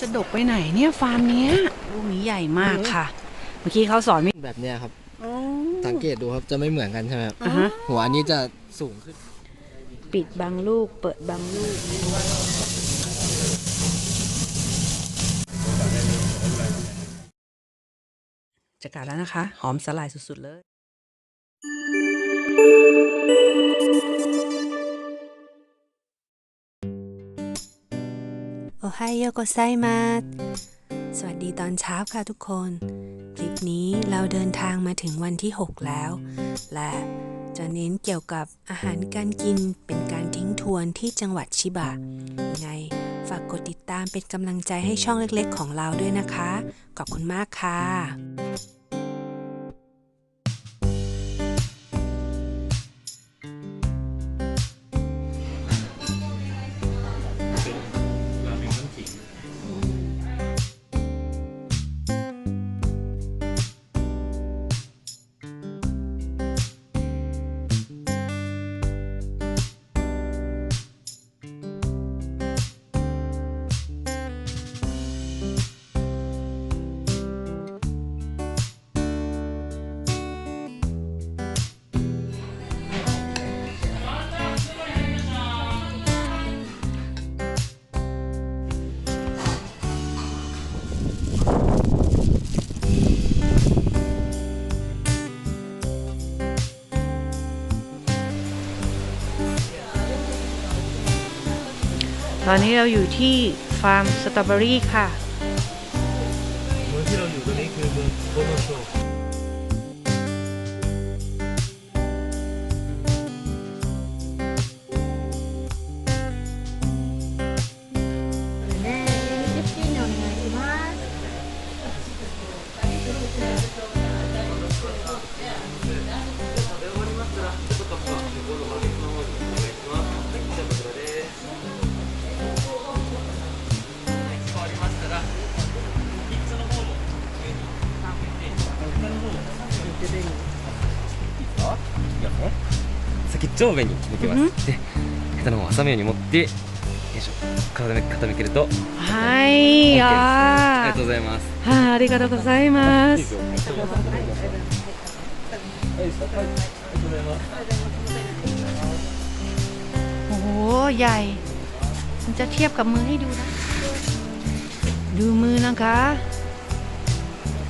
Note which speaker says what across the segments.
Speaker 1: จะดกไปไหนเนี่ยฟาร์มเนี้ยลูกนี้ใหญ่มากค่ะ เมื่อกี้เขาสอนวิ
Speaker 2: แบบเนี้ยครับ
Speaker 1: อ๋อ
Speaker 2: สังเกตดูครับจะไม่เหมือนกันใช่ไหมครับ
Speaker 1: อ่าฮะ
Speaker 2: หัวอันนี้จะสูงขึ้น
Speaker 1: ปิดบางลูก เปิดบางลูก จะกัดแล้วนะคะ หอมสลายสุดๆเลย
Speaker 3: โอ ไฮโยโกไซมาสวัสดีตอนเช้าค่ะทุกคน คลิปนี้เราเดินทางมาถึงวันที่ 6 แล้ว และจะเน้นเกี่ยวกับอาหารการกินเป็นการทิ้งทวนที่จังหวัดชิบะยังไงฝากกดติดตามเป็นกำลังใจให้ช่องเล็กๆ ของเราด้วยนะคะ ขอบคุณมากค่ะ
Speaker 1: ตอนนี้เราอยู่ที่ฟาร์มสตรอเบอรี่ค่ะ
Speaker 4: เมืองที่เราอยู่ตรงนี้คือเมืองโคโนโช
Speaker 5: 先っちょ上に向けます、でヘタの方を挟むように持ってよいしょ体め傾けると OK
Speaker 1: はい、
Speaker 5: です
Speaker 1: あ
Speaker 5: ありがとうございます
Speaker 1: はありがとうございますโอ้โห ใหญ่ มันจะเทียบกับมือให้ดูนะ ดูมือนะคะ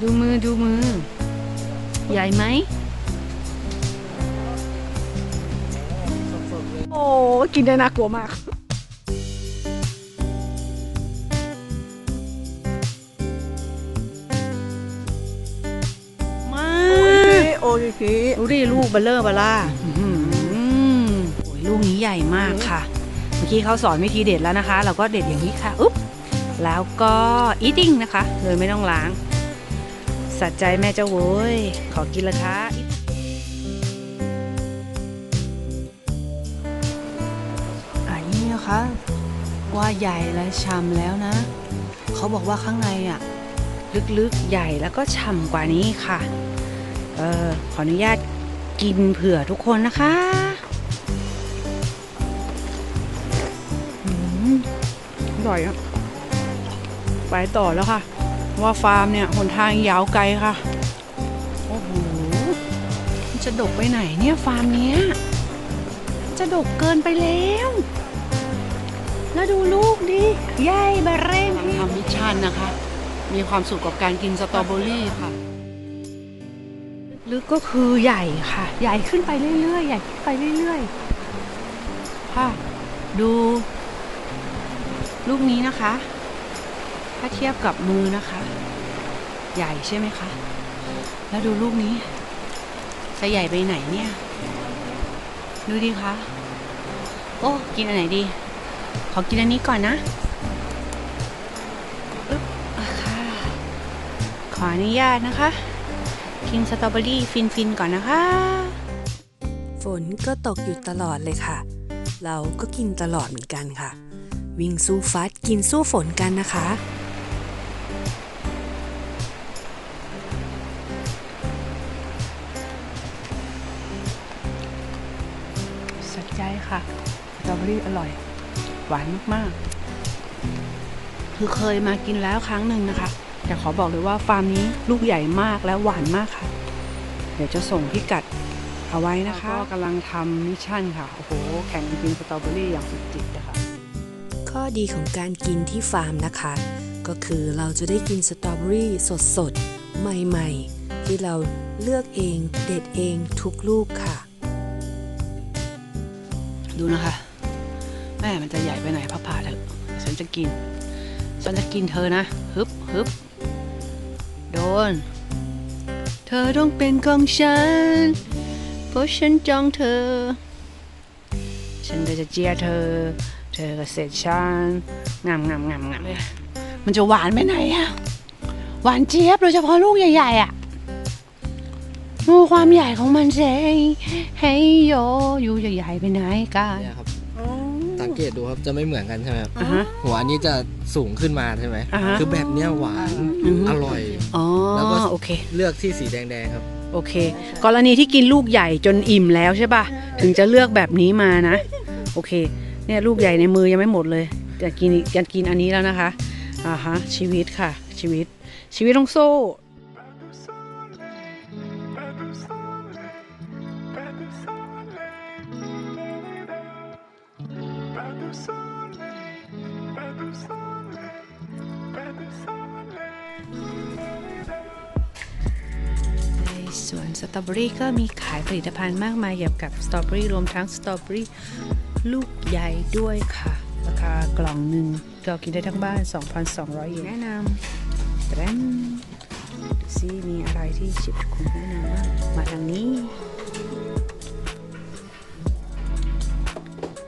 Speaker 1: ดูมือดูมือ ใหญ่ไหม กินได้น่ากลัวมาก มาก
Speaker 6: โอเค
Speaker 1: ดูดิลูกเบลเลอร์เบล่าอื้อหือโอ้ยลูกนี้ใหญ่มากค่ะ เมื่อกี้เขาสอนวิธีเด็ดแล้วนะคะ เราก็เด็ดอย่างนี้ค่ะอุ๊บแล้วก็ eating นะคะ เลยไม่ต้องล้าง สัใจแม่เจ้าโว้ย ขอกินละคะ
Speaker 6: ว่าใหญ่และชำแล้วนะ เขาบอกว่าข้างในอะ
Speaker 1: ลึกๆใหญ่แล้วก็ฉ่ำกว่านี้ค่ะ เออขออนุญาตกินเผื่อทุกคนนะคะอืมอร่อยอะไปต่อแล้วค่ะ ว่าฟาร์มเนี่ยหนทางยาวไกลค่ะ โอ้โห จะดกไปไหนเนี่ยฟาร์มเนี้ย จะดกเกินไปแล้ว แล้วดูลูกดิใหญ่เบอร์เร่งทำมิชชั่นนะคะ มีความสุขกับการกินสตรอเบอรี่ค่ะ ลึกก็คือใหญ่ค่ะ ใหญ่ขึ้นไปเรื่อยๆ ใหญ่ขึ้นไปเรื่อยๆ ค่ะ ดู ลูกนี้นะคะ ถ้าเทียบกับมือนะคะ ใหญ่ใช่ไหมคะ แล้วดูลูกนี้ จะใหญ่ไปไหนเนี่ย ดูดิคะ โอ้ กินอันไหนดี ขอกินอันนี้ก่อนนะอะค่ะขออนุญาตนะคะ กินสตรอเบอรี่ฟินๆก่อนนะคะ
Speaker 3: ฝนก็ตกอยู่ตลอดเลยค่ะ เราก็กินตลอดเหมือนกันค่ะ วิ่งสู้ฟัดกินสู้ฝนกันนะคะ
Speaker 1: สัใจค่ะสตรอเบอรี่อร่อย หวานมากๆ คือเคยมากินแล้วครั้งหนึ่งนะคะ แต่ขอบอกเลยว่าฟาร์มนี้ลูกใหญ่มากและหวานมากค่ะ เดี๋ยวจะส่งพิกัดเอาไว้นะคะ ก็กำลังทำมิชชั่นค่ะ โอ้โห แข่งกันกินสตรอเบอรี่อย่างสุดจิตนะคะ
Speaker 3: ข้อดีของการกินที่ฟาร์มนะคะ ก็คือเราจะได้กินสตรอเบอรี่สดๆ ใหม่ๆ ที่เราเลือกเองเด็ดเองทุกลูกค่ะ
Speaker 1: ดูนะคะ แม่มันจะใหญ่ไปไหนพับผ่าเถอะ ฉันจะกิน ฉันจะกินเธอนะ ฮึบฮึบโดน เธอต้องเป็นของฉัน เพราะฉันจองเธอ ฉันก็จะเจียเธอ เธอก็เสร็จฉันงามงามงามงามเลยมันจะหวานไปไหนอะหวานเจี๊ยบโดยเฉพาะลูกใหญ่ๆอะดูความใหญ่ของมันเสิเฮ้โยอยู่ใหญ่ไปไหนกัน
Speaker 2: ตดูครับจะไม่เหมือนกันใช่ไหมครับ
Speaker 1: อ่าฮะ
Speaker 2: หัวอันนี้จะสูงขึ้นมาใช่ไหม
Speaker 1: อ่าฮะ
Speaker 2: คือแบบเนี้ยหวาน
Speaker 1: อือฮึ
Speaker 2: อร่อย
Speaker 1: อ๋อ
Speaker 2: แล้วก็
Speaker 1: โอเค
Speaker 2: เลือกที่สีแดงๆครับ
Speaker 1: โอเค กรณีที่กินลูกใหญ่จนอิ่มแล้วใช่ป่ะ ถึงจะเลือกแบบนี้มานะ โอเค เนี่ยลูกใหญ่ในมือยังไม่หมดเลยจะกินจะกินอันนี้แล้วนะคะ อ่าฮะชีวิตค่ะ ชีวิต ชีวิตต้องโซ่ อเบอรี่ก็มีขายผลิตภัณฑ์มากมายเกี่ยวกับสตรอเบอรี่รวมทั้งสตรอเบอรี่ลูกใหญ่ด้วยค่ะ ราคากล่องหนึ่งก็กินได้ทั้งบ้าน 2,200เยนแนะนำแตรมดูซิมีอะไรที่ชิปคุณแนะนำบ้างมาทางนี้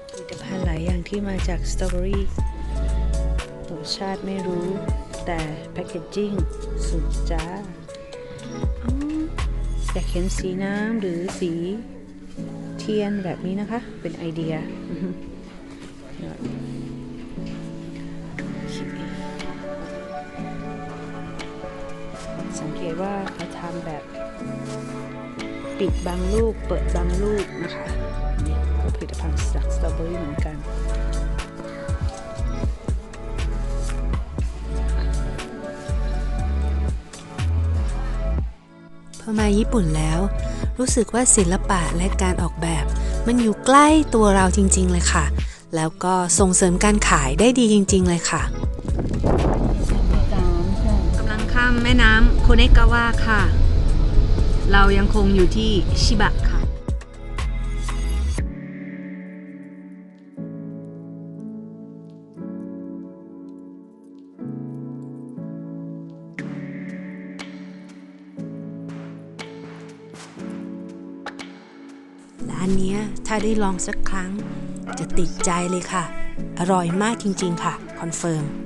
Speaker 1: ผลิตภัณฑ์หลายอย่างที่มาจากสตรอเบอรี่รสชาติไม่รู้แต่แพคเกจจิ้งสุดจ้า อยากเห็นสีน้ำหรือสีเทียนแบบนี้นะคะ เป็นไอเดียสังเกตว่าเขาทำแบบปิดบางลูก เปิดบางลูกนะคะนี่ก็ผลิตภัณฑ์จากสตรอเบอรี่เหมือนกัน
Speaker 3: พอมาญี่ปุ่นแล้ว รู้สึกว่าศิลปะและการออกแบบ มันอยู่ใกล้ตัวเราจริง ๆ เลยค่ะ แล้วก็ส่งเสริมการขายได้ดีจริง ๆ เลยค่ะกำลังข้ามแม่น้ำโคเนกาวะค่ะ เรายังคงอยู่ที่ชิบะค่ะานเนี้ยถ้าได้ลองสักครั้ง จะติดใจเลยค่ะ อร่อยมากจริง ๆ ค่ะ คอนเฟิร์ม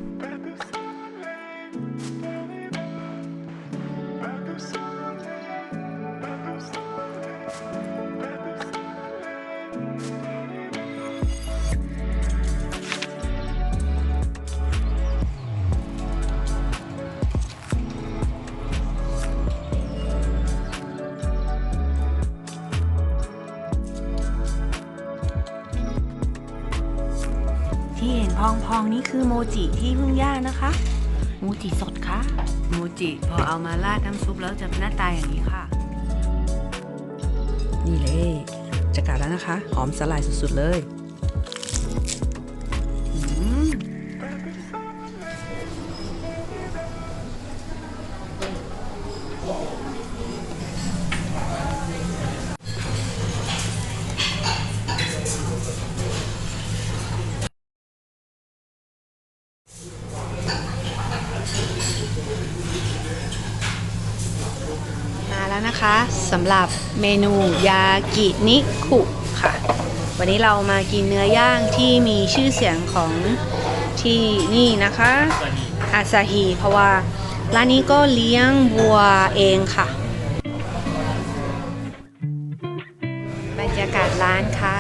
Speaker 3: ที่เห็นพองๆนี่คือโมจิที่เพิ่งย่างนะคะ โมจิสดค่ะ โมจิพอเอามาราดน้ำซุปแล้วจะหน้าตาอย่างนี้ค่ะ
Speaker 1: นี่เลยจะกัดแล้วนะคะ หอมสลายสุดๆเลย นะคะสำหรับเมนูยากินิคุค่ะ วันนี้เรามากินเนื้อย่างที่มีชื่อเสียงของที่นี่นะคะอาซาฮีเพราะว่าร้านนี้ก็เลี้ยงวัวเองค่ะ บรรยากาศร้านค่ะ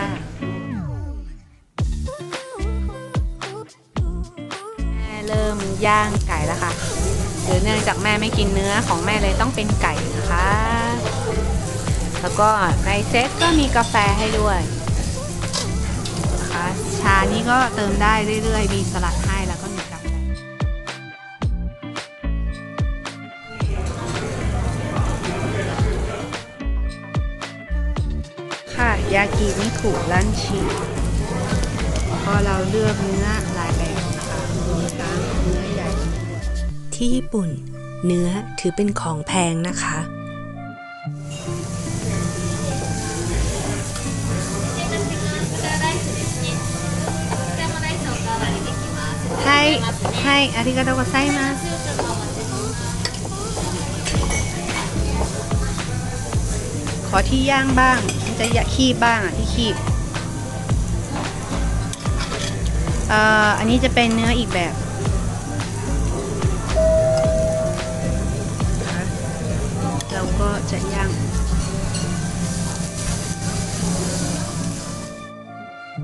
Speaker 1: แม่เริ่มย่างไก่แล้วค่ะหรือเนื่องจากแม่ไม่กินเนื้อของแม่เลยต้องเป็นไก่นะคะ แล้วก็ในเซ็ตก็มีกาแฟให้ด้วยนะคะชานี้ก็เติมได้เรื่อยๆ มีสลัดให้แล้วก็มีกาแฟค่ะ ยากิมิคุลันชิพอเราเลือกเนื้อลายแบบนะคะเนื้อใหญ่
Speaker 3: ที่ญี่ปุ่น เนื้อถือเป็นของแพงนะคะ
Speaker 1: ให้ให้อาริกาโตโกไซมาขอที่ย่างบ้างมันจะอยากคีบบ้างอะที่คีบเอ่ออันนี้จะเป็นเนื้ออีกแบบเราก็จะย่าง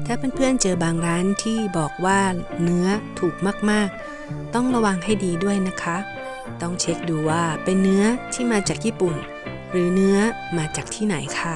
Speaker 3: ถ้าเพื่อนๆเจอบางร้านที่บอกว่าเนื้อถูกมากๆ ต้องระวังให้ดีด้วยนะคะ ต้องเช็คดูว่าเป็นเนื้อที่มาจากญี่ปุ่น หรือเนื้อมาจากที่ไหนค่ะ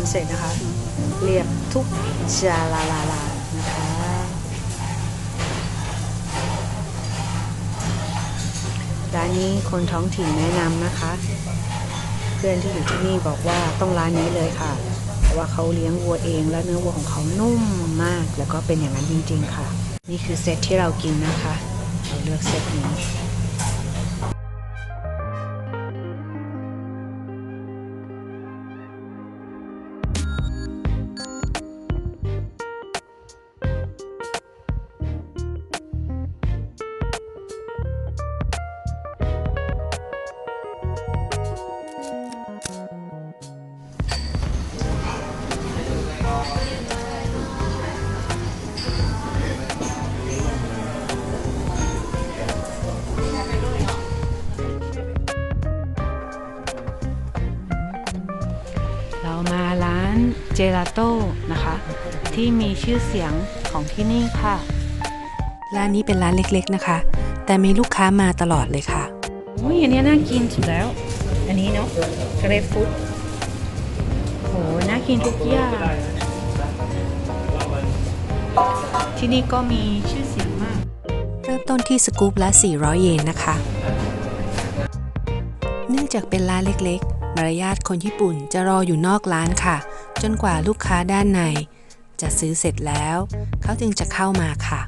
Speaker 1: นเสร็จนะคะ เรียบทุกจาลาลาลานะคะร้านนี้คนท้องถิ่นแนะนำนะคะ เพื่อนที่อยู่ที่นี่บอกว่าต้องร้านนี้เลยค่ะเพราะว่าเขาเลี้ยงวัวเอง และเนื้อวัวของเขานุ่มมาก แล้วก็เป็นอย่างนั้นจริง ๆ ค่ะ นี่คือเซตที่เรากินนะคะเราเลือกเซตนี้ โต้นะคะ ที่มีชื่อเสียงของที่นี่ค่ะ
Speaker 3: ร้านนี้เป็นร้านเล็กๆนะคะ แต่มีลูกค้ามาตลอดเลยค่ะ
Speaker 1: อุ้ยอันนี้น่ากินสุดแล้ว อันนี้เนาะเกรฟฟุตโหน่ากินทุกอย่างที่นี่ก็มีชื่อเสียงมาก
Speaker 3: เริ่มต้นที่สกู๊ปละ 400 เยนนะคะ เนื่องจากเป็นร้านเล็กๆ มารยาทคนญี่ปุ่นจะรออยู่นอกร้านค่ะ จนกว่าลูกค้าด้านใน จะซื้อเสร็จแล้ว เขาจึงจะเข้ามาค่ะ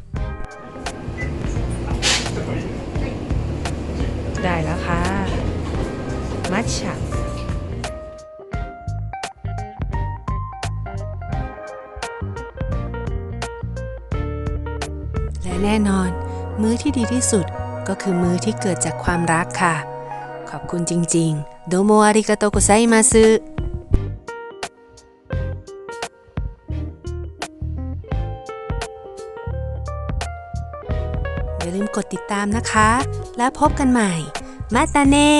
Speaker 1: ได้แล้วค่ะ มัทฉะ
Speaker 3: และแน่นอน มื้อที่ดีที่สุดก็คือมื้อที่เกิดจากความรักค่ะ ขอบคุณจริงๆ โดโมอาริกาโตโกไซมาซึ อย่าลืมกดติดตามนะคะ แล้วพบกันใหม่ มาตาเน่